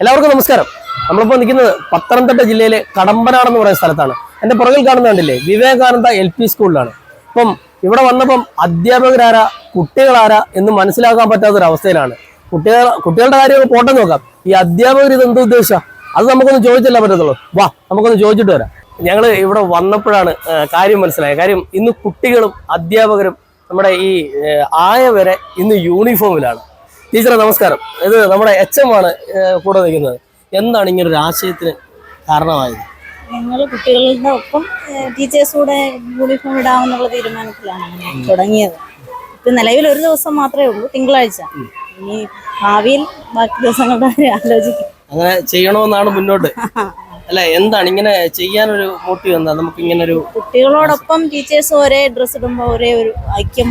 എല്ലാവർക്കും നമസ്കാരം. നമ്മളിപ്പോൾ നിൽക്കുന്നത് പത്തനംതിട്ട ജില്ലയിലെ കടമ്പനാട് എന്ന് പറയുന്ന സ്ഥലത്താണ്. എന്റെ പുറകിൽ കാണുന്ന കണ്ടില്ലേ? വിവേകാനന്ദ എൽ പി സ്കൂളിലാണ്. ഇപ്പം ഇവിടെ വന്നപ്പം അധ്യാപകരാരാ കുട്ടികളാരാ എന്ന് മനസ്സിലാക്കാൻ പറ്റാത്ത ഒരു അവസ്ഥയിലാണ്. കുട്ടികൾ കുട്ടികളുടെ കാര്യം പോട്ടെ നോക്കാം. ഈ അധ്യാപകർ ഇത് എന്ത് അത് നമുക്കൊന്ന് ചോദിച്ചല്ല പറ്റത്തുള്ളൂ. വാ നമുക്കൊന്ന് ചോദിച്ചിട്ട് വരാം. ഞങ്ങൾ ഇവിടെ വന്നപ്പോഴാണ് കാര്യം മനസ്സിലായത്. കാര്യം ഇന്ന് കുട്ടികളും അധ്യാപകരും നമ്മുടെ ഈ ആയ വരെ ഇന്ന് യൂണിഫോമിലാണ് ടീച്ചറെ നമസ്കാരം. ഇത് നമ്മുടെ എച്ച് എം ആണ് കൂടെ നിൽക്കുന്നത്. എന്താണ് ഇങ്ങനെ ഒരു ആശയത്തിന് കാരണമായത്? ഞങ്ങൾ കുട്ടികളുടെ ഒപ്പം ടീച്ചേഴ്സ് കൂടെ യൂണിഫോം ഇടാമെന്നുള്ള തീരുമാനത്തിലാണ് തുടങ്ങിയത്. ഇപ്പം നിലവിൽ ഒരു ദിവസം മാത്രമേ ഉള്ളൂ തിങ്കളാഴ്ച. ഇനി ഭാവിയിൽ ബാക്കി ദിവസങ്ങളുടെ ആലോചിക്കും. അങ്ങനെ ചെയ്യണമെന്നാണ് മുന്നോട്ട്. അല്ല എന്താണ് ഇങ്ങനെ ചെയ്യാനൊരു മോട്ടീവ് എന്താ? നമുക്ക് ഇങ്ങനെ ഒരു കുട്ടികളോടൊപ്പം ടീച്ചേഴ്സ് ഒരേ ഡ്രസ്സ് ഇടുമ്പോൾ ഒരേ ഒരു ഐക്യം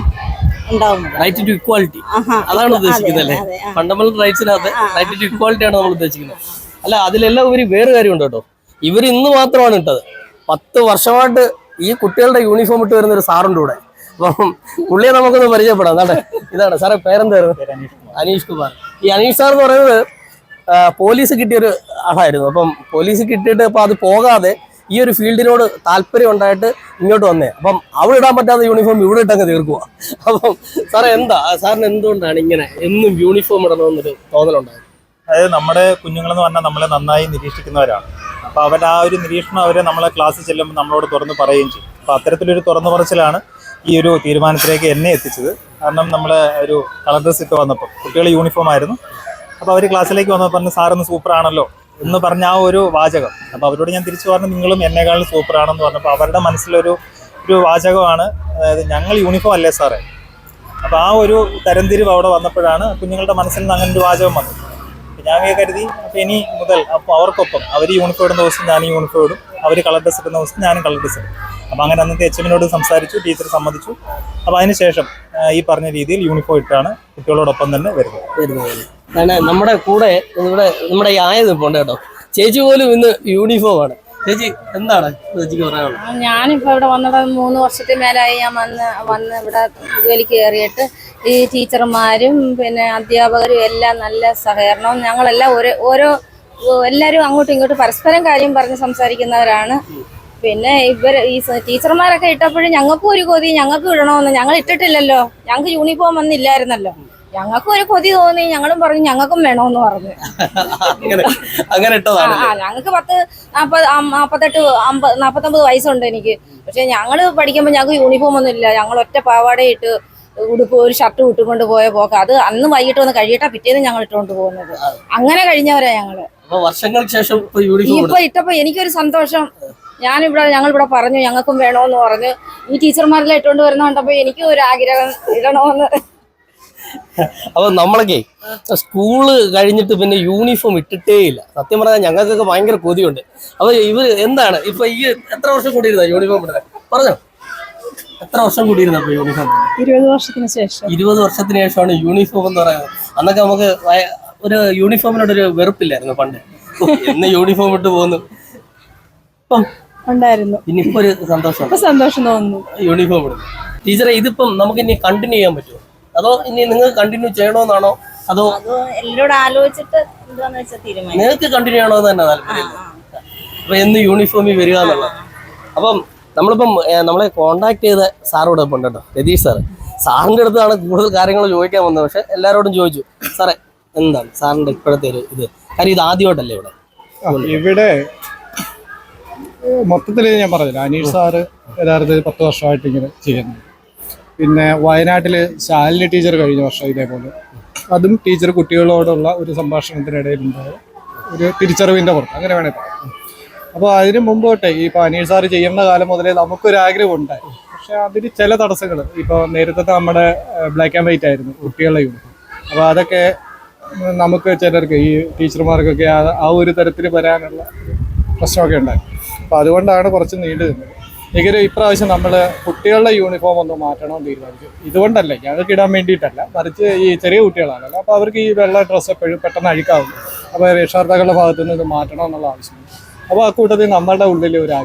റൈറ്റ് ടു ഇക്വാലിറ്റി അതാണ് ഉദ്ദേശിക്കുന്നത് അല്ലേ. ഫണ്ടമെന്റൽ റൈറ്റ്സിനകത്ത് റൈറ്റ് ടു ഇക്വാലിറ്റി ആണ് നമ്മൾ ഉദ്ദേശിക്കുന്നത്. അല്ല അതിലെല്ലാം ഇവർ വേറെ കാര്യമുണ്ട് കേട്ടോ. ഇവർ ഇന്ന് മാത്രമാണ് ഇട്ടത്. പത്ത് വർഷമായിട്ട് ഈ കുട്ടികളുടെ യൂണിഫോം ഇട്ട് വരുന്ന ഒരു സാറുണ്ട് ഇവിടെ. അപ്പം പുള്ളിയെ നമുക്കൊന്ന് പരിചയപ്പെടാം. അതെ ഇതാണ്. സാറേ പേരെന്തായിരുന്നു? അനീഷ് കുമാർ. ഈ അനീഷ് സാർ എന്ന് പറയുന്നത് പോലീസ് കിട്ടിയൊരു ആളായിരുന്നു. അപ്പം പോലീസ് കിട്ടിയിട്ട് ഇപ്പം അത് പോകാതെ ഈ ഒരു ഫീൽഡിനോട് താല്പര്യം ഉണ്ടായിട്ട് ഇങ്ങോട്ട് വന്നേ. അപ്പം അവിടെ ഇടാൻ പറ്റാത്ത യൂണിഫോം ഇവിടെ ഇട്ടങ്ങ് തീർക്കുക അപ്പം സാറേ എന്താ? സാറിന് എന്തുകൊണ്ടാണ് ഇങ്ങനെ എന്നും യൂണിഫോം ഇടണമെന്നൊരു തോന്നലുണ്ടായത്? അതായത് നമ്മുടെ കുഞ്ഞുങ്ങളെന്ന് പറഞ്ഞാൽ നമ്മളെ നന്നായി നിരീക്ഷിക്കുന്നവരാണ്. അപ്പോൾ അവർ ആ ഒരു നിരീക്ഷണം അവരെ നമ്മളെ ക്ലാസ്സിൽ ചെല്ലുമ്പോൾ നമ്മളോട് തുറന്ന് പറയുകയും ചെയ്യും. അപ്പോൾ അത്തരത്തിലൊരു തുറന്നു പറച്ചിലാണ് ഈ ഒരു തീരുമാനത്തിലേക്ക് എന്നെ എത്തിച്ചത്. കാരണം നമ്മളെ ഒരു കളർ ഡ്രസ് ഇട്ട് വന്നപ്പോൾ കുട്ടികൾ യൂണിഫോം ആയിരുന്നു. അപ്പോൾ അവർ ക്ലാസ്സിലേക്ക് വന്നപ്പോൾ പറഞ്ഞു സാറൊന്ന് സൂപ്പറാണല്ലോ എന്ന് പറഞ്ഞ ആ ഒരു വാചകം. അപ്പോൾ അവരോട് ഞാൻ തിരിച്ചു പറഞ്ഞു നിങ്ങളും എന്നെക്കാളും സൂപ്പറാണെന്ന് പറഞ്ഞപ്പോൾ അവരുടെ മനസ്സിലൊരു ഒരു വാചകമാണ് അതായത് ഞങ്ങൾ യൂണിഫോം അല്ലേ സാറേ? അപ്പോൾ ആ ഒരു തരംതിരിവ് അവിടെ വന്നപ്പോഴാണ് കുഞ്ഞുങ്ങളുടെ മനസ്സിൽ നിന്ന് അങ്ങനെ ഒരു വാചകം വന്നു ഞാൻ കരുതി അപ്പോൾ ഇനി മുതൽ അപ്പോൾ അവർക്കൊപ്പം അവർ യൂണിഫോം ഇടുന്ന ദിവസം ഞാനും യൂണിഫോം ഇടും അവർ കളർ ഡ്രസ് ഇടുന്ന ദിവസം ഞാനും കളർ ഡ്രസ് ഇടും. അപ്പോൾ അങ്ങനെ അന്നത്തെ എച്ച് എമ്മിനോട് സംസാരിച്ചു ടീച്ചർ സമ്മതിച്ചു. അപ്പോൾ അതിനുശേഷം ഈ പറഞ്ഞ രീതിയിൽ യൂണിഫോം ഇട്ടാണ് കുട്ടികളോടൊപ്പം തന്നെ വരുന്നത്. വരുന്നത്. നമ്മുടെ കൂടെ ഇവിടെ നമ്മുടെ ഈ ആയത് പോണ്ട കേട്ടോ. ചേച്ചി പോലും ഇന്ന് യൂണിഫോം ആണ്. ചേച്ചി എന്താണ് ചേച്ചിക്ക് പറയാനുള്ളത്? ഞാനിപ്പോ ഇവിടെ വന്നത് മൂന്ന് വർഷത്തിന് മേലായി ഞാൻ വന്ന് വന്ന് ഇവിടെ ജോലിക്ക് കയറിയിട്ട് ഈ ടീച്ചർമാരും പിന്നെ അധ്യാപകരും എല്ലാം നല്ല സഹകരണവും ഞങ്ങളെല്ലാം ഓരോ ഓരോ എല്ലാവരും അങ്ങോട്ടും ഇങ്ങോട്ടും പരസ്പരം കാര്യം പറഞ്ഞ് സംസാരിക്കുന്നവരാണ്. പിന്നെ ഇവർ ഈ ടീച്ചർമാരൊക്കെ ഇട്ടപ്പോഴും ഞങ്ങൾക്കും ഒരു കൊതി ഞങ്ങൾക്ക് ഇടണമെന്ന് ഞങ്ങൾ ഇട്ടിട്ടില്ലല്ലോ. ഞങ്ങൾക്ക് യൂണിഫോം ഒന്നില്ലായിരുന്നല്ലോ ഞങ്ങൾക്കും ഒരു കൊതി തോന്നി ഞങ്ങളും പറഞ്ഞു ഞങ്ങൾക്കും വേണമെന്ന് പറഞ്ഞു. അങ്ങനെ ആ ഇട്ടതാണ് ആ, ഞങ്ങൾക്ക് പത്ത് നാപ്പത് നാപ്പത്തെട്ട് അമ്പത് നാപ്പത്തൊമ്പത് വയസ്സുണ്ട് എനിക്ക്. പക്ഷെ ഞങ്ങൾ പഠിക്കുമ്പോൾ ഞങ്ങൾക്ക് യൂണിഫോം ഒന്നും ഇല്ല. ഞങ്ങൾ ഒറ്റ പാവാടയിട്ട് ഉടുപ്പ് ഒരു ഷർട്ട് ഇട്ടുകൊണ്ട് പോയ പോക്ക്. അത് അന്ന് വൈകിട്ട് വന്ന് കഴിയട്ടാ പിറ്റേന്ന് ഞങ്ങൾ ഇട്ടുകൊണ്ട് പോകുന്നത്. അങ്ങനെ കഴിഞ്ഞവരാ ഞങ്ങൾ. വർഷങ്ങൾക്ക് ശേഷം ഇപ്പൊ ഇട്ടപ്പോ എനിക്കൊരു സന്തോഷം. ഞാനിവിടെ ഞങ്ങൾ ഇവിടെ പറഞ്ഞു ഞങ്ങൾക്കും വേണമെന്ന് പറഞ്ഞു. ഈ ടീച്ചർമാരെല്ലാം ഇട്ടുകൊണ്ട് വരുന്ന കണ്ടപ്പോ എനിക്കും ഒരു ആഗ്രഹം ഇടണമെന്ന് അപ്പൊ നമ്മളൊക്കെ സ്കൂൾ കഴിഞ്ഞിട്ട് പിന്നെ യൂണിഫോം ഇട്ടിട്ടേ ഇല്ല. സത്യം പറഞ്ഞാൽ ഞങ്ങൾക്കൊക്കെ ഭയങ്കര കൊതിയുണ്ട്. അപ്പൊ ഇവർ എന്താണ്? ഇപ്പൊ ഈ എത്ര വർഷം കൂടിയിരുന്ന യൂണിഫോം ഇടുന്നത് പറഞ്ഞോ. എത്ര വർഷം കൂടിയിരുന്ന യൂണിഫോം? ഇരുപത് വർഷത്തിന് ശേഷം. ഇരുപത് വർഷത്തിന് ശേഷമാണ് യൂണിഫോം എന്ന് പറയുന്നത്. അന്നൊക്കെ നമുക്ക് ഒരു യൂണിഫോമിനോട് ഒരു വെറുപ്പില്ലായിരുന്നു പണ്ട്. ഇന്ന് എന്ന് യൂണിഫോം ഇട്ട് പോകുന്നു ഇനിയിപ്പോ ഉണ്ടായിരുന്നു. പിന്നെ ഇപ്പൊ ഒരു സന്തോഷം സന്തോഷം തോന്നുന്നു. യൂണിഫോം ഇടുന്നു. ടീച്ചറെ ഇതിപ്പം നമുക്ക് ഇനി കണ്ടിന്യൂ ചെയ്യാൻ പറ്റുമോ? അതോ ഇനി നിങ്ങൾ കണ്ടിന്യൂ ചെയ്യണമെന്നാണോ അതോ അത് ആലോചിച്ചിട്ട് എന്താന്ന് വെച്ചാൽ തീരുമാനം നിങ്ങൾക്ക് കണ്ടിന്യൂ ചെയ്യണമെന്ന് തന്നെ താല്പര്യം. അപ്പൊ എന്ന് യൂണിഫോമിൽ വരിക എന്നുള്ളത്. അപ്പം നമ്മളിപ്പം നമ്മളെ കോണ്ടാക്ട് ചെയ്ത സാറോട് ഇപ്പം കേട്ടോ രതീഷ് സാറ് സാറിന്റെ അടുത്താണ് കൂടുതൽ കാര്യങ്ങൾ ചോദിക്കാൻ വന്നത്. പക്ഷെ എല്ലാവരോടും ചോദിച്ചു സാറേ എന്താണ് സാറിന്റെ ഇപ്പോഴത്തെ ഒരു ഇത്? കാര്യം ഇത് ആദ്യമായിട്ടല്ലേ ഇവിടെ? ഇവിടെ മൊത്തത്തിൽ ഞാൻ പറഞ്ഞില്ല. അനീഷ് സാറ് യഥാർത്ഥത്തിൽ പത്ത് വർഷമായിട്ട് ഇങ്ങനെ ചെയ്യുന്നു. പിന്നെ വയനാട്ടിൽ ശാലിനി ടീച്ചർ കഴിഞ്ഞ വർഷം ഇതേപോലെ. അതും ടീച്ചർ കുട്ടികളോടുള്ള ഒരു സംഭാഷണത്തിനിടയിലുണ്ടായ ഒരു തിരിച്ചറിവിന്റെ പുറത്ത്. അങ്ങനെ വേണേ അപ്പോൾ അതിന് മുമ്പ് ഈ ഇപ്പോൾ സാർ ചെയ്യുന്ന കാലം മുതലേ നമുക്കൊരു ആഗ്രഹം ഉണ്ടായി പക്ഷെ അതിന് ചില തടസ്സങ്ങൾ. ഇപ്പോൾ നേരത്തെ നമ്മുടെ ബ്ലാക്ക് ആൻഡ് വൈറ്റ് ആയിരുന്നു കുട്ടികളുടെ യൂണിഫോം അപ്പോൾ അതൊക്കെ നമുക്ക് ചിലർക്ക് ഈ ടീച്ചർമാർക്കൊക്കെ ആ ഒരു തരത്തിൽ വരാനുള്ള പ്രശ്നമൊക്കെ ഉണ്ടായി. അപ്പോൾ അതുകൊണ്ടാണ് കുറച്ച് നീണ്ടു നിന്നത്. എങ്കിലും ഇപ്രാവശ്യം നമ്മൾ കുട്ടികളുടെ യൂണിഫോം ഒന്ന് മാറ്റണം എന്ന് തീരുമാനിച്ചു. ഇതുകൊണ്ടല്ല ഞങ്ങൾക്ക് ഇടാൻ വേണ്ടിയിട്ടല്ല. മറിച്ച് ഈ ചെറിയ കുട്ടികളാണല്ലോ. അപ്പോൾ അവർക്ക് ഈ വെള്ള ഡ്രസ്സ് എപ്പോഴും പെട്ടെന്ന് അഴുക്കാവും. അപ്പോൾ രക്ഷകർത്താക്കളുടെ ഭാഗത്തു നിന്ന് ഇത് മാറ്റണം എന്നുള്ള ആവശ്യമുണ്ട്. അപ്പോൾ ആ കൂട്ടത്തിൽ നമ്മളുടെ ഉള്ളിൽ ഒരു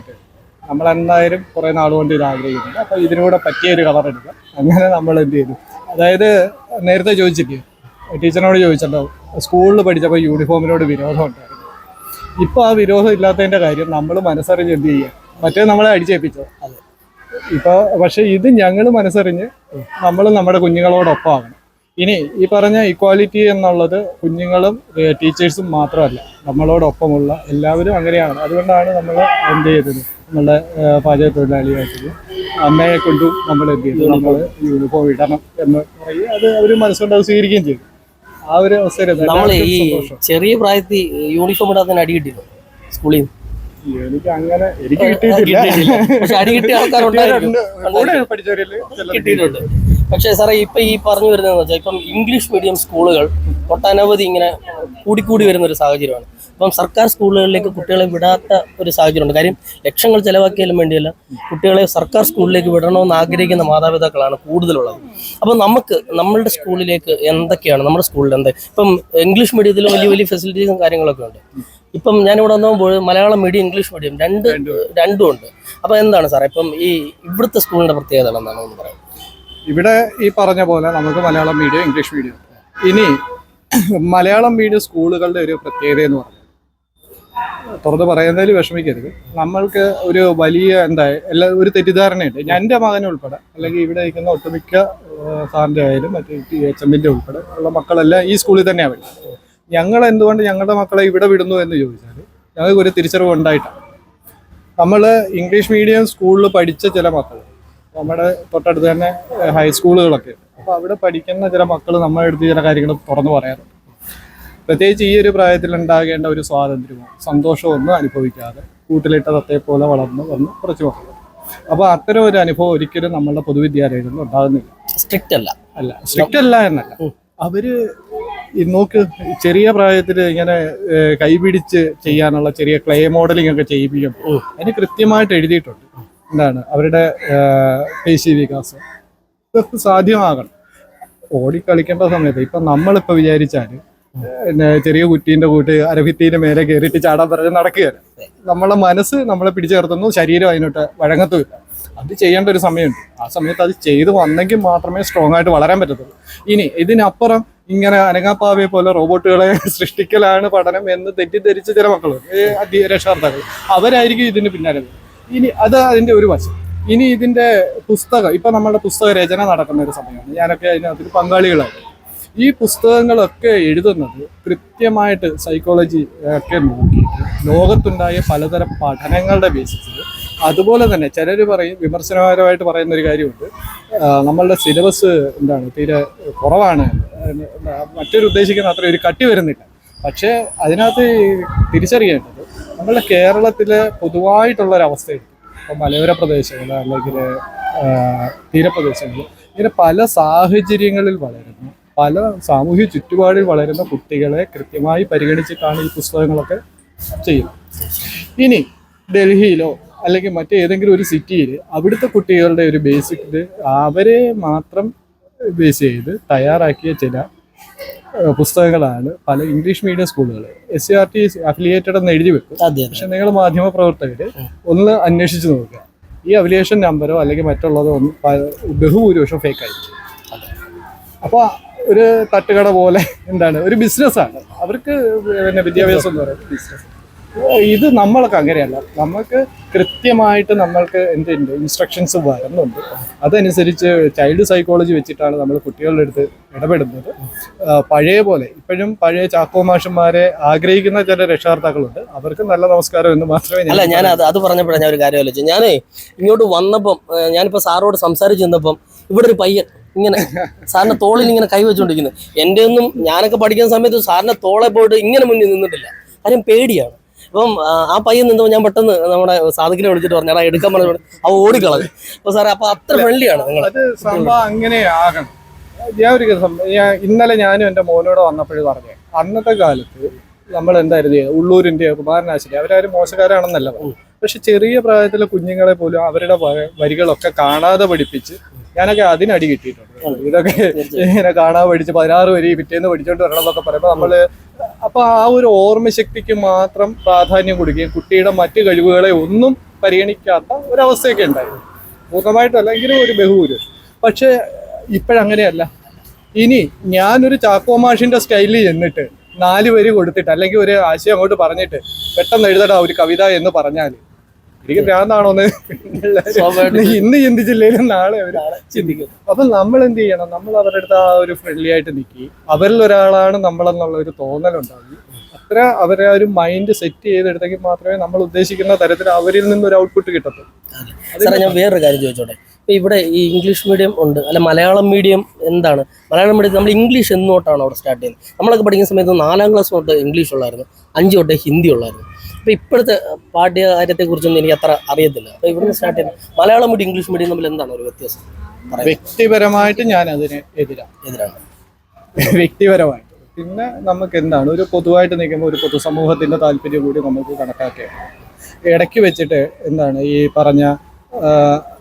നമ്മൾ എന്തായാലും കുറേ നാൾ കൊണ്ട് ഇത് ആഗ്രഹിക്കുന്നുണ്ട്. അപ്പോൾ ഇതിനൂടെ പറ്റിയ ഒരു കളർ എടുക്കുക. അങ്ങനെ നമ്മൾ എന്ത് ചെയ്തു. അതായത് നേരത്തെ ചോദിച്ചില്ലേ ടീച്ചറിനോട് ചോദിച്ചിട്ടുണ്ടാവും സ്കൂളിൽ പഠിച്ചപ്പോൾ യൂണിഫോമിനോട് വിരോധം ഉണ്ടായിരുന്നു. ഇപ്പോൾ ആ വിരോധം ഇല്ലാത്തതിന്റെ കാര്യം നമ്മൾ മനസ്സറിഞ്ഞ് എന്ത് ചെയ്യുക മറ്റേ നമ്മളെ അടിച്ചേൽപ്പിച്ചോ ഇപ്പൊ പക്ഷെ ഇത് ഞങ്ങൾ മനസ്സറിഞ്ഞ് നമ്മൾ നമ്മുടെ കുഞ്ഞുങ്ങളോടൊപ്പം ആകണം ഇനി ഈ പറഞ്ഞ ഇക്വാലിറ്റി എന്നുള്ളത് കുഞ്ഞുങ്ങളും ടീച്ചേഴ്സും മാത്രമല്ല നമ്മളോടൊപ്പമുള്ള എല്ലാവരും അങ്ങനെയാണ്. അതുകൊണ്ടാണ് നമ്മൾ എന്ത് ചെയ്തത്? നമ്മളെ പാചക തൊഴിലാളിയായിട്ട് അമ്മയെ കൊണ്ടും നമ്മൾ എന്ത് ചെയ്തു? നമ്മൾ യൂണിഫോം ഇടണം എന്ന് പറയും. അത് അവർ മനസ്സുകൊണ്ട് അത് സ്വീകരിക്കുകയും ചെയ്തു. ആ ഒരു അവസരം നമ്മൾ ഈ ചെറിയ പ്രായത്തിൽ യൂണിഫോം ഇടാത്തതിന് അടി കിട്ടിയിരുന്നു സ്കൂളിൽ നിന്ന്? എനിക്ക് അങ്ങനെ എനിക്ക് കിട്ടിയിട്ടില്ല. പക്ഷെ അടി കിട്ടിയ ആൾക്കാരുണ്ടായിരുന്നു. കൂടെ കിട്ടിയിട്ടുണ്ട്. പക്ഷേ സാറേ ഇപ്പൊ ഈ പറഞ്ഞു വരുന്നതെന്ന് വെച്ചാൽ ഇപ്പം ഇംഗ്ലീഷ് മീഡിയം സ്കൂളുകൾ ഒട്ടനവധി ഇങ്ങനെ കൂടിക്കൂടി വരുന്ന ഒരു സാഹചര്യമാണ്. അപ്പം സർക്കാർ സ്കൂളുകളിലേക്ക് കുട്ടികളെ വിടാത്ത ഒരു സാഹചര്യമുണ്ട്. കാര്യം ലക്ഷങ്ങൾ ചെലവാക്കിയാലും വേണ്ടിയല്ല കുട്ടികളെ സർക്കാർ സ്കൂളിലേക്ക് വിടണമെന്ന് ആഗ്രഹിക്കുന്ന മാതാപിതാക്കളാണ് കൂടുതലുള്ളത്. അപ്പം നമുക്ക് നമ്മളുടെ സ്കൂളിലേക്ക് എന്തൊക്കെയാണ് നമ്മുടെ സ്കൂളിൽ എന്താ? ഇപ്പം ഇംഗ്ലീഷ് മീഡിയത്തിൽ വലിയ വലിയ ഫെസിലിറ്റീസും കാര്യങ്ങളൊക്കെ ഉണ്ട്. ഇപ്പം ഞാനിവിടെ വന്നപ്പോൾ മലയാളം മീഡിയം ഇംഗ്ലീഷ് മീഡിയം രണ്ട് രണ്ടും ഉണ്ട്. അപ്പോൾ എന്താണ് സാറേ? ഇപ്പം ഈ ഇവിടുത്തെ സ്കൂളിന്റെ പ്രത്യേകത എന്താണ് എന്ന് പറയാം ഇവിടെ ഈ പറഞ്ഞ പോലെ നമുക്ക് മലയാളം മീഡിയം ഇംഗ്ലീഷ് മീഡിയം ഇനി മലയാളം മീഡിയം സ്കൂളുകളുടെ ഒരു പ്രത്യേകത എന്ന് പറഞ്ഞാൽ തുറന്ന് പറയുന്നതിൽ വിഷമിക്കരുത്. നമ്മൾക്ക് ഒരു വലിയ എന്താ എല്ലാ ഒരു തെറ്റിദ്ധാരണയുണ്ട്. ഞാൻ എന്റെ മകനെ ഉൾപ്പെടെ അല്ലെങ്കിൽ ഇവിടെ ഇരിക്കുന്ന ഒട്ടുമിക്ക സാറിന്റെ സാറിന്റെ ആയാലും മറ്റേ ടി എച്ച് എമ്മിന്റെ ഉൾപ്പെടെ ഉള്ള മക്കളെല്ലാം ഈ സ്കൂളിൽ തന്നെയാണ് ഞങ്ങൾ എന്തുകൊണ്ട് ഞങ്ങളുടെ മക്കളെ ഇവിടെ വിടുന്നു എന്ന് ചോദിച്ചാൽ ഞങ്ങൾക്ക് ഒരു തിരിച്ചറിവ് ഉണ്ടായിട്ടാണ് നമ്മൾ ഇംഗ്ലീഷ് മീഡിയം സ്കൂളിൽ പഠിച്ച ചില മക്കൾ നമ്മുടെ തൊട്ടടുത്ത് തന്നെ ഹൈസ്കൂളുകളൊക്കെ അപ്പോൾ അവിടെ പഠിക്കുന്ന ചില മക്കൾ നമ്മുടെ അടുത്ത് ചില കാര്യങ്ങൾ തുറന്നു പറയാറുണ്ട്. പ്രത്യേകിച്ച് ഈ ഒരു പ്രായത്തിൽ ഉണ്ടാകേണ്ട ഒരു സ്വാതന്ത്ര്യമോ സന്തോഷമോ ഒന്നും അനുഭവിക്കാതെ കൂട്ടിലിട്ട തത്തയെ പോലെ വളർന്നു വന്ന് കുറച്ച് മക്കൾ അപ്പോൾ അത്തരം ഒരു അനുഭവം ഒരിക്കലും നമ്മളുടെ പൊതുവിദ്യാലയങ്ങളിൽ ഉണ്ടാകുന്നില്ല. സ്ട്രിക്റ്റ് അല്ല. അല്ല സ്ട്രിക്റ്റ് അല്ല എന്നല്ല. അവർ നോക്ക് ചെറിയ പ്രായത്തിൽ ഇങ്ങനെ കൈപിടിച്ച് ചെയ്യാനുള്ള ചെറിയ ക്ലേ മോഡലിംഗ് ഒക്കെ ചെയ്യിപ്പിക്കും. അതിന് കൃത്യമായിട്ട് എഴുതിയിട്ടുണ്ട്. എന്താണ്? അവരുടെ പേശി വികാസം. ഇതൊക്കെ സാധ്യമാകണം. ഓടിക്കളിക്കേണ്ട സമയത്ത് ഇപ്പം നമ്മളിപ്പോൾ വിചാരിച്ചാൽ പിന്നെ ചെറിയ കുറ്റീന്റെ കൂട്ട് അരഭിത്തീന്റെ മേലെ കയറിയിട്ട് ചാടാൻ പറഞ്ഞ് നടക്കുകയല്ല. നമ്മളെ മനസ്സ് നമ്മളെ പിടിച്ചു നിർത്തുന്നു ശരീരം അതിനോട്ട് വഴങ്ങത്തുമില്ല. അത് ചെയ്യേണ്ട ഒരു സമയമുണ്ട്. ആ സമയത്ത് അത് ചെയ്തു വന്നെങ്കിൽ മാത്രമേ സ്ട്രോങ് ആയിട്ട് വളരാൻ പറ്റത്തുള്ളൂ. ഇനി ഇതിനപ്പുറം ഇങ്ങനെ അനങ്ങാപ്പാവയെ പോലെ റോബോട്ടുകളെ സൃഷ്ടിക്കലാണ് പഠനം എന്ന് തെറ്റിദ്ധരിച്ച ചില മക്കൾ രക്ഷാർത്ഥകൾ അവരായിരിക്കും ഇതിന് പിന്നാലെ ഇനി അത് അതിന്റെ ഒരു വശം. ഇനി ഇതിന്റെ പുസ്തകം ഇപ്പൊ നമ്മളുടെ പുസ്തക രചന നടക്കുന്ന ഒരു സമയമാണ്. ഞാനൊക്കെ അതിനകത്ത് പങ്കാളികളായി ഈ പുസ്തകങ്ങളൊക്കെ എഴുതുന്നത് കൃത്യമായിട്ട് സൈക്കോളജി ഒക്കെ നോക്കിയിട്ട് ലോകത്തുണ്ടായ പലതരം പഠനങ്ങളുടെ ബേസിസിൽ അതുപോലെ തന്നെ ചിലർ പറയും വിമർശനപരമായിട്ട് പറയുന്ന ഒരു കാര്യമുണ്ട് നമ്മളുടെ സിലബസ് എന്താണ് തീരെ കുറവാണ്. മറ്റൊരു ഉദ്ദേശിക്കുന്ന അത്ര ഒരു കട്ടി വരുന്നില്ല. പക്ഷേ അതിനകത്ത് തിരിച്ചറിയേണ്ടത് നമ്മളുടെ കേരളത്തിലെ പൊതുവായിട്ടുള്ള ഒരു അവസ്ഥയുണ്ട് ഇപ്പം മലയോര പ്രദേശങ്ങൾ അല്ലെങ്കിൽ തീരപ്രദേശങ്ങൾ ഇങ്ങനെ പല സാഹചര്യങ്ങളിൽ വളരുന്ന. പല സാമൂഹ്യ ചുറ്റുപാടിൽ വളരുന്ന കുട്ടികളെ കൃത്യമായി പരിഗണിച്ചിട്ടാണ് ഈ പുസ്തകങ്ങളൊക്കെ ചെയ്യുന്നത്. ഇനി ഡൽഹിയിലോ അല്ലെങ്കിൽ മറ്റേതെങ്കിലും ഒരു സിറ്റിയിൽ അവിടുത്തെ കുട്ടികളുടെ ഒരു ബേസിക് അവരെ മാത്രം ബേസ് ചെയ്ത് തയ്യാറാക്കിയ ചില പുസ്തകങ്ങളാണ് പല ഇംഗ്ലീഷ് മീഡിയം സ്കൂളുകൾ S C R T affiliated എന്ന് എഴുതി വെക്കും. പക്ഷെ നിങ്ങൾ മാധ്യമ പ്രവർത്തകർ ഒന്ന് അന്വേഷിച്ച് നോക്കുക. ഈ അഫിലിയേഷൻ നമ്പറോ അല്ലെങ്കിൽ മറ്റുള്ളതോ ബഹുഭൂരിപക്ഷം ഫേക്ക് ആയിരിക്കും അപ്പോൾ ഒരു തട്ടുകട പോലെ എന്താണ്? ഒരു ബിസിനസ്സാണ് അവർക്ക് പിന്നെ വിദ്യാഭ്യാസം എന്ന് പറയുന്നത്. ബിസിനസ് ഇത് നമ്മൾക്ക് അങ്ങനെയല്ല. നമുക്ക് കൃത്യമായിട്ട് നമ്മൾക്ക് എന്തുണ്ട് ഇൻസ്ട്രക്ഷൻസ് വരുന്നുണ്ട്. അതനുസരിച്ച് ചൈൽഡ് സൈക്കോളജി വെച്ചിട്ടാണ് നമ്മൾ കുട്ടികളുടെ അടുത്ത് ഇടപെടുന്നത്. പഴയ പോലെ ഇപ്പോഴും പഴയ ചാക്കോ മാഷന്മാരെ ആഗ്രഹിക്കുന്ന ചില രക്ഷകർത്താക്കളുണ്ട്. അവർക്ക് നല്ല നമസ്കാരം എന്ന് മാത്രമേ അല്ല ഞാൻ അത് അത് പറഞ്ഞപ്പോഴാണ് ഞാൻ ഒരു കാര്യം ആലോചിച്ചു ഞാൻ ഇങ്ങോട്ട് വന്നപ്പം ഞാനിപ്പോൾ ഞാനിപ്പോ സാറോട് സംസാരിച്ച് നിന്നപ്പം ഇവിടെ ഒരു പയ്യൻ ഇങ്ങനെ സാറിന്റെ തോളിൽ ഇങ്ങനെ കൈ വെച്ചുകൊണ്ടിരിക്കുന്നു എന്റെ ഒന്നും ഞാനൊക്കെ പഠിക്കുന്ന സമയത്ത് സാറിന്റെ തോളെ പോയിട്ട് ഇങ്ങനെ മുന്നിൽ നിന്നിട്ടില്ല. കാര്യം പേടിയാണ്. അപ്പം ആ, പയ്യൻ നിന്നപ്പോൾ ഞാൻ പെട്ടെന്ന് നമ്മുടെ സാധകിനെ വിളിച്ചിട്ട് പറഞ്ഞു എടാ എടുക്കാൻ പറഞ്ഞു അവ ഓടിക്കളഞ്ഞു. അപ്പൊ സാറേ അപ്പൊ അത്ര ഫ്രണ്ട്ലിയാണ് നിങ്ങൾ. സംഭവം അങ്ങനെ ആകണം ഞാൻ ഒരു ഇന്നലെ ഞാനും എന്റെ മോനോട് വന്നപ്പോഴും പറഞ്ഞു അന്നത്തെ കാലത്ത് നമ്മൾ എന്തായിരുന്നു? ഉള്ളൂരിന്റെ കുമാരനാശിനി അവരാരും മോശക്കാരാണെന്നല്ല പക്ഷെ ചെറിയ പ്രായത്തിലെ കുഞ്ഞുങ്ങളെ പോലും അവരുടെ വരികളൊക്കെ കാണാതെ പഠിപ്പിച്ച് ഞാനൊക്കെ അതിനടി കിട്ടിയിട്ടുണ്ട്. ഇതൊക്കെ ഇങ്ങനെ കാണാൻ പഠിച്ച് പതിനാറ് വരി പിറ്റേന്ന് പഠിച്ചോണ്ട് വരണം എന്നൊക്കെ പറയുമ്പോൾ നമ്മൾ അപ്പൊ ആ ഒരു ഓർമ്മശക്തിക്ക് മാത്രം പ്രാധാന്യം കൊടുക്കുകയും കുട്ടിയുടെ മറ്റു കഴിവുകളെ ഒന്നും പരിഗണിക്കാത്ത ഒരവസ്ഥയൊക്കെ ഉണ്ടായിരുന്നു. പൂർണമായിട്ടല്ലെങ്കിലും ഒരു ബഹുഭൂരിപക്ഷം. പക്ഷേ ഇപ്പോഴങ്ങനെയല്ല. ഇനി ഞാനൊരു ചാക്കോ മാഷിന്റെ സ്റ്റൈലിൽ ചെന്നിട്ട് നാല് വരി കൊടുത്തിട്ട് അല്ലെങ്കിൽ ഒരു ആശയം അങ്ങോട്ട് പറഞ്ഞിട്ട് പെട്ടെന്ന് എഴുതടാ ഒരു കവിത എന്ന് പറഞ്ഞാൽ എനിക്ക് ഭ്രാന്താണോന്ന്. ഇന്ന് ചിന്തിച്ചില്ലേലും നാളെ ഒരാളെ ചിന്തിക്കും. അപ്പൊ നമ്മൾ എന്ത് ചെയ്യണം? നമ്മൾ അവരുടെ അടുത്ത് ആ ഒരു ഫ്രണ്ട്ലി ആയിട്ട് നിൽക്കി അവരിൽ ഒരാളാണ് നമ്മളെന്നുള്ള ഒരു തോന്നലുണ്ടാകും അത്ര അവരെ ആ ഒരു മൈൻഡ് സെറ്റ് ചെയ്തെടുത്തെങ്കിൽ മാത്രമേ നമ്മൾ ഉദ്ദേശിക്കുന്ന തരത്തിൽ അവരിൽ നിന്ന് ഒരു ഔട്ട്പുട്ട് കിട്ടത്തുള്ളൂ സാറേ ഞാൻ വേറൊരു കാര്യം ചോദിച്ചോട്ടെ? ഇപ്പൊ ഇവിടെ ഈ ഇംഗ്ലീഷ് മീഡിയം ഉണ്ട്. അല്ല മലയാളം മീഡിയം എന്താണ്? മലയാളം മീഡിയം നമ്മൾ ഇംഗ്ലീഷ് എന്നോട്ടാണ് അവിടെ സ്റ്റാർട്ട് ചെയ്യുന്നത്? നമ്മളൊക്കെ പഠിക്കുന്ന സമയത്ത് നാലാം ക്ലാസ് തൊട്ട് ഇംഗ്ലീഷ് ഉള്ളായിരുന്നു. അഞ്ച് തൊട്ട് ഹിന്ദി ഉള്ളായിരുന്നു. അപ്പൊ ഇപ്പോഴത്തെ പാഠ്യ കാര്യത്തെ കുറിച്ചൊന്നും എനിക്ക് അത്ര അറിയത്തില്ല. അപ്പൊ ഇവിടുന്ന് സ്റ്റാർട്ട് ചെയ്യുന്നത് മലയാളം മീഡിയം ഇംഗ്ലീഷ് മീഡിയം തമ്മിൽ എന്താണ് ഒരു വ്യത്യാസം? വ്യക്തിപരമായിട്ട് ഞാൻ അതിന് എതിരാണ്. എതിരാണ്. വ്യക്തിപരമായിട്ട്. പിന്നെ നമുക്ക് എന്താണ്? ഒരു പൊതുവായിട്ട് നിൽക്കുമ്പോൾ ഒരു പൊതുസമൂഹത്തിന്റെ താല്പര്യം കൂടി നമുക്ക് കണക്കാക്കുകയാണ് ഇടയ്ക്ക് വെച്ചിട്ട് എന്താണ്? ഈ പറഞ്ഞ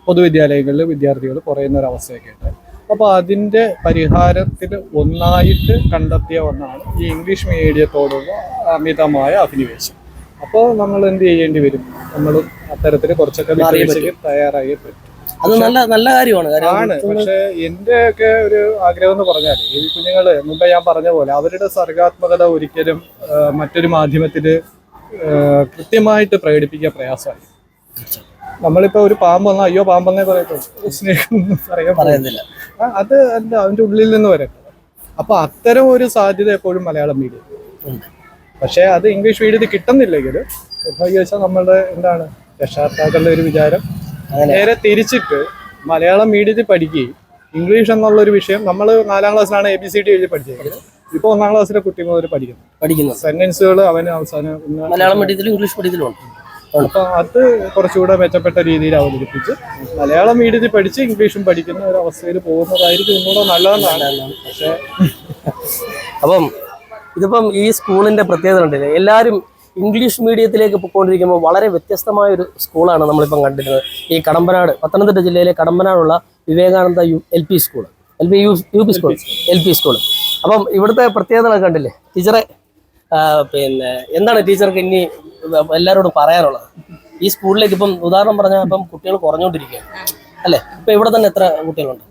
പൊതുവിദ്യാലയങ്ങളിൽ വിദ്യാർത്ഥികൾ കുറയുന്ന ഒരു അവസ്ഥയൊക്കെ ഉണ്ട്. അപ്പോൾ അതിന്റെ പരിഹാരത്തിൽ ഒന്നായിട്ട് കണ്ടെത്തിയ ഒന്നാണ് ഈ ഇംഗ്ലീഷ് മീഡിയത്തോടുള്ള അമിതമായ അഭിനിവേശം. അപ്പോൾ നമ്മൾ എന്ത് ചെയ്യേണ്ടി വരും? നമ്മൾ അത്തരത്തിൽ കുറച്ചൊക്കെ വിട്ടുവീഴ്ചയ്ക്ക് തയ്യാറായി പറ്റും. അത് നല്ല നല്ല കാര്യമാണ്. ആണ്. പക്ഷെ എന്റെ ഒക്കെ ഒരു ആഗ്രഹം എന്ന് പറഞ്ഞാൽ ഈ കുഞ്ഞുങ്ങൾ മുമ്പ് ഞാൻ പറഞ്ഞ പോലെ അവരുടെ സർഗാത്മകത ഒരിക്കലും മറ്റൊരു മാധ്യമത്തിൽ കൃത്യമായിട്ട് പ്രകടിപ്പിക്കാൻ പ്രയാസമായി. നമ്മളിപ്പോ ഒരു പാമ്പ് വന്നാൽ അയ്യോ പാമ്പെന്നേ പറയത്തുള്ളൂ. സ്നേഹം പറയാൻ പറയുന്നില്ല അത് അല്ല അവന്റെ ഉള്ളിൽ നിന്ന് വരട്ടെ അപ്പൊ അത്തരം ഒരു സാധ്യത എപ്പോഴും മലയാളം മീഡിയ. പക്ഷെ അത് ഇംഗ്ലീഷ് മീഡിയത്തിൽ കിട്ടുന്നില്ലെങ്കിൽ നിർഭാഗ്യവശാൽ നമ്മളുടെ എന്താണ് രക്ഷാകർത്താക്കളുടെ ഒരു വിചാരം. നേരെ തിരിച്ചിട്ട് മലയാളം മീഡിയത്തിൽ പഠിക്കുകയും ഇംഗ്ലീഷ് എന്നുള്ള ഒരു വിഷയം നമ്മൾ നാലാം ക്ലാസ്സിലാണ് എ ബി സി ഡി എഴുതി പഠിച്ചത് ഇപ്പോൾ ഒന്നാം ക്ലാസ്സിലെ കുട്ടി മുതൽ പഠിക്കുന്നു. പഠിക്കുന്നു. സെന്റൻസുകൾ അവന് അവസാനം മലയാളം മീഡിയത്തിലും ഇംഗ്ലീഷ് മീഡിയത്തിലും ഉണ്ട്. അപ്പൊ അത് കുറച്ചുകൂടെ മെച്ചപ്പെട്ട രീതിയിൽ അവതരിപ്പിച്ച് മലയാളം മീഡിയത്തിൽ പഠിച്ച് ഇംഗ്ലീഷും പഠിക്കുന്ന ഒരു അവസ്ഥയിൽ പോകുന്നതായിരിക്കും ഒന്നുകൂടെ നല്ലതെന്നാണ്. പക്ഷേ അപ്പം ഇതിപ്പം ഈ സ്കൂളിന്റെ പ്രത്യേകത ഉണ്ടല്ലേ എല്ലാവരും ഇംഗ്ലീഷ് മീഡിയത്തിലേക്ക് പോയിക്കൊണ്ടിരിക്കുമ്പോൾ വളരെ വ്യത്യസ്തമായ ഒരു സ്കൂളാണ് നമ്മളിപ്പം കണ്ടിരുന്നത്. ഈ കടമ്പനാട് പത്തനംതിട്ട ജില്ലയിലെ കടമ്പനാടുള്ള Vivekananda U L P school. L P U U P school L P school. അപ്പം ഇവിടുത്തെ പ്രത്യേകതകളൊക്കെ കണ്ടില്ലേ? ടീച്ചറെ പിന്നെ എന്താണ് ടീച്ചർക്ക് ഇനി എല്ലാവരോടും പറയാനുള്ളത്? ഈ സ്കൂളിലേക്ക് ഇപ്പം ഉദാഹരണം പറഞ്ഞാൽ ഇപ്പം കുട്ടികൾ കുറഞ്ഞുകൊണ്ടിരിക്കുകയാണ്. അല്ലേ? ഇപ്പൊ ഇവിടെ തന്നെ എത്ര കുട്ടികളുണ്ട്?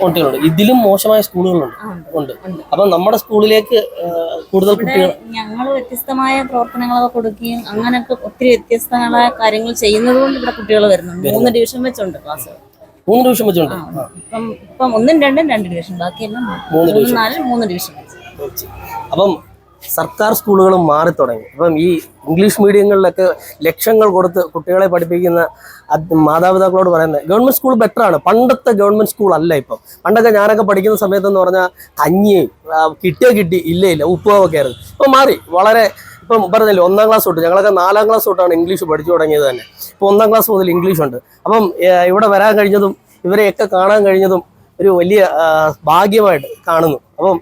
കുട്ടികളുണ്ട്. ഇതിലും മോശമായ സ്കൂളുകളുണ്ട്. ഉണ്ട്. ഉണ്ട്. നമ്മുടെ സ്കൂളിലേക്ക് കൂടുതൽ കുട്ടികൾ ഞങ്ങൾ വ്യത്യസ്തമായ പ്രവർത്തനങ്ങളൊക്കെ കൊടുക്കുകയും അങ്ങനെയൊക്കെ ഒത്തിരി വ്യത്യസ്തങ്ങളായ കാര്യങ്ങൾ ചെയ്യുന്നത് കൊണ്ട് ഇവിടെ കുട്ടികൾ വരുന്നുണ്ട്. മൂന്ന് ഡിവിഷൻ വെച്ചുണ്ട് ക്ലാസ് മൂന്ന് ഡിവിഷൻ വെച്ചുണ്ട്. ഇപ്പം ഇപ്പം ഒന്നും രണ്ടും രണ്ട് ഡിവിഷൻ ബാക്കിയെല്ലാം മൂന്ന് മൂന്ന് നാല് മൂന്ന് ഡിവിഷൻ വെച്ച്. അപ്പം സർക്കാർ സ്കൂളുകളും മാറി തുടങ്ങി. അപ്പം ഈ ഇംഗ്ലീഷ് മീഡിയങ്ങളിലൊക്കെ ലക്ഷങ്ങൾ കൊടുത്ത് കുട്ടികളെ പഠിപ്പിക്കുന്ന മാതാപിതാക്കളോട് പറയുന്നത് ഗവൺമെന്റ് സ്കൂൾ ബെറ്ററാണ് പണ്ടത്തെ ഗവൺമെന്റ് സ്കൂൾ അല്ല ഇപ്പം. പണ്ടൊക്കെ ഞാനൊക്കെ പഠിക്കുന്ന സമയത്തെന്ന് പറഞ്ഞാൽ കഞ്ഞി കിട്ടിയ കിട്ടി ഇല്ല ഇല്ല ഉപ്പുമാവൊക്കെ ആയിരുന്നു. ഇപ്പം മാറി. വളരെ ഇപ്പം പറഞ്ഞല്ലോ ഒന്നാം ക്ലാസ് തൊട്ട് ഞങ്ങളൊക്കെ നാലാം ക്ലാസ് തൊട്ടാണ് ഇംഗ്ലീഷ് പഠിച്ചു തുടങ്ങിയത് തന്നെ. ഇപ്പോൾ ഒന്നാം ക്ലാസ് മുതൽ ഇംഗ്ലീഷ് ഉണ്ട്. അപ്പം ഇവിടെ വരാൻ കഴിഞ്ഞതും ഇവരെയൊക്കെ കാണാൻ കഴിഞ്ഞതും ഒരു വലിയ ഭാഗ്യമായിട്ട് കാണുന്നു. അപ്പം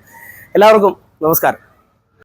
എല്ലാവർക്കും നമസ്കാരം.